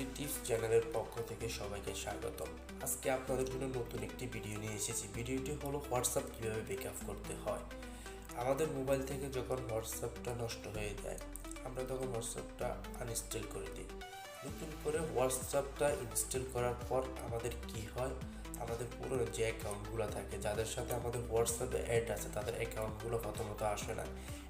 Technology tips চ্যানেলের পক্ষ থেকে সবাইকে স্বাগতম। আজকে আপনাদের জন্য নতুন একটি ভিডিও নিয়ে এসেছি। ভিডিওটি হলো হোয়াটসঅ্যাপ কীভাবে ব্যাকআপ করতে হয়। আমাদের মোবাইল থেকে যখন হোয়াটসঅ্যাপটা নষ্ট হয়ে যায়, আমরা তখন হোয়াটসঅ্যাপটা আনইনস্টল করে দিই। নতুন করে হোয়াটসঅ্যাপটা ইনস্টল করার পর আমাদের কি হয়? আমাদের পুরনো যে অ্যাকাউন্টগুলো থাকে, যাদের সাথে আমাদের হোয়াটসঅ্যাপে অ্যাড আছে, তাদের অ্যাকাউন্টগুলো প্রথমত আসে না।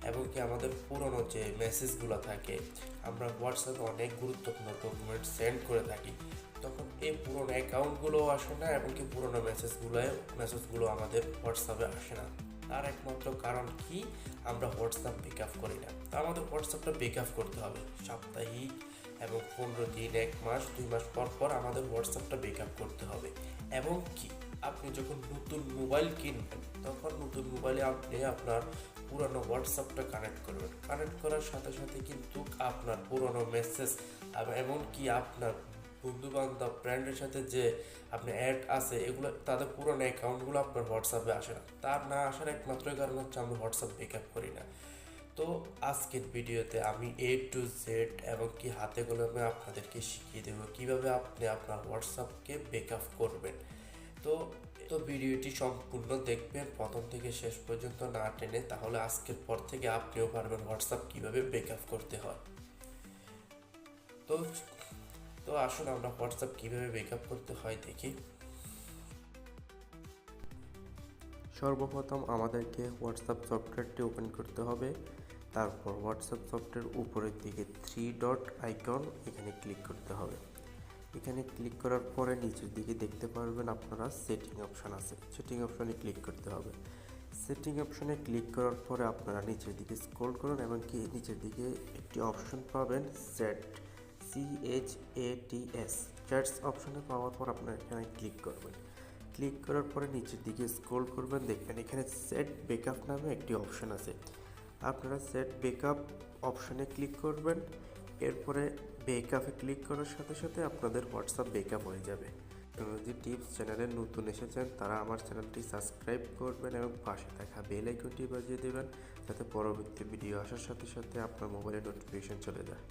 এবং কি আমাদের পুরনো যে মেসেজগুলো থাকে, আমরা হোয়াটসঅ্যাপে অনেক গুরুত্বপূর্ণ ডকুমেন্ট সেন্ড করে থাকি। তখন এই পুরনো অ্যাকাউন্টগুলোও আসে না, এবং কি পুরনো মেসেজগুলো মেসেজগুলো আমাদের হোয়াটসঅ্যাপে আসে না। তার একমাত্র কারণ কি? আমরা হোয়াটসঅ্যাপ পিক আপ করি না। তা আমাদের হোয়াটসঅ্যাপটা পিক আপ করতে হবে। সাপ্তাহিক এবং পনেরো দিন, এক মাস, দুই মাস পর পর আমাদের হোয়াটসঅ্যাপটা পিক আপ করতে হবে। এবং কি, আপনি যখন নতুন মোবাইল কিনবেন, তখন নতুন মোবাইলে আপনি আপনার পুরনো হোয়াটসঅ্যাপটা কানেক্ট করবেন। কানেক্ট করার সাথে সাথে কিন্তু আপনার পুরনো মেসেজ এমনকি আপনার বন্ধু বান্ধব ফ্রেন্ডের সাথে যে আপনি অ্যাড আছে, এগুলো, তাদের পুরনো অ্যাকাউন্টগুলো আপনার হোয়াটসঅ্যাপে আসে না। তার না আসার একমাত্র কারণ হচ্ছে আমরা হোয়াটসঅ্যাপ ব্যাকআপ করি না। তো আজকের ভিডিওতে আমি এ টু জেড এবং কি হাতে কলমে আপনাদেরকে শিখিয়ে দেবো কীভাবে আপনি আপনার হোয়াটসঅ্যাপকে ব্যাকআপ করবেন। তো তো ভিডিওটি সম্পূর্ণ দেখবেন, প্রথম থেকে শেষ পর্যন্ত না টেনে, তাহলে আজকের পর থেকে আপনিও পারবেন হোয়াটসঅ্যাপ কীভাবে ব্যাকআপ করতে হয়। তো তো আসুন আমরা হোয়াটসঅ্যাপ কীভাবে ব্যাকআপ করতে হয় দেখি। সর্বপ্রথম আমাদেরকে হোয়াটসঅ্যাপ সফটওয়্যারটি ওপেন করতে হবে। তারপর হোয়াটসঅ্যাপ সফটওয়্যার উপরের দিকে থ্রি ডট আইকন এখানে ক্লিক করতে হবে। এখানে ক্লিক করার পরে নিচের দিকে দেখতে পারবেন আপনারা সেটিং অপশান আছে। সেটিং অপশানে ক্লিক করতে হবে। সেটিং অপশানে ক্লিক করার পরে আপনারা নিচের দিকে স্ক্রল করুন এবং কি নিচের দিকে একটি অপশন পাবেন set C H A T S chats অপশানে পাওয়ার পর আপনারা এখানে ক্লিক করবেন। ক্লিক করার পরে নিচের দিকে স্ক্রল করবেন, দেখবেন এখানে সেট ব্যাকআপ নামে একটি অপশন আছে। আপনারা সেট ব্যাকআপ অপশানে ক্লিক করবেন, এরপরে ব্যাকআপে ক্লিক করার সাথে সাথে আপনাদের হোয়াটসঅ্যাপ ব্যাকআপ হয়ে যাবে। টেকনোলজি টিপস চ্যানেলে নতুন এসেছেন, তারা আমার চ্যানেলটি সাবস্ক্রাইব করবেন এবং পাশে থাকা বেল আইকনটি বাজিয়ে দেবেন, যাতে পরবর্তী ভিডিও আসার সাথে সাথে আপনার মোবাইলে নোটিফিকেশন চলে যায়।